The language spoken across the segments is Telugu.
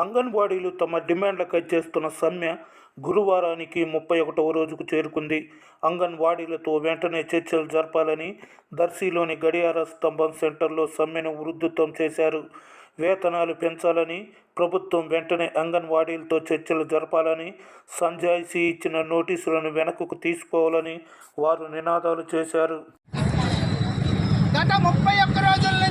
అంగన్వాడీలు తమ డిమాండ్లకై చేస్తున్న సమ్మె గురువారానికి ముప్పై ఒకటవ రోజుకు చేరుకుంది. అంగన్వాడీలతో వెంటనే చర్చలు జరపాలని దర్శీలోని గడియార స్తంభం సెంటర్లో సమ్మెను ఉధృతం చేశారు. వేతనాలు పెంచాలని ప్రభుత్వం వెంటనే అంగన్వాడీలతో చర్చలు జరపాలని సంజాయిషీ ఇచ్చిన నోటీసులను వెనక్కు తీసుకోవాలని వారు నినాదాలు చేశారు. గత ముప్పై ఒక్క రోజుల్లో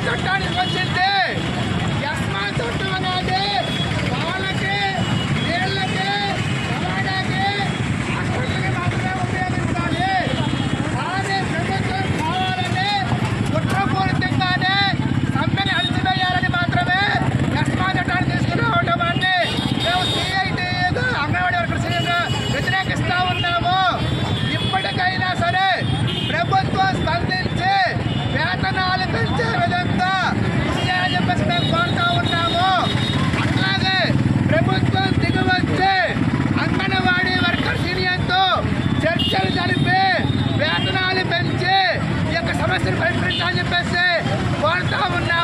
આ ઘટનાની అని చెప్పేసి కోరుతా ఉన్నా.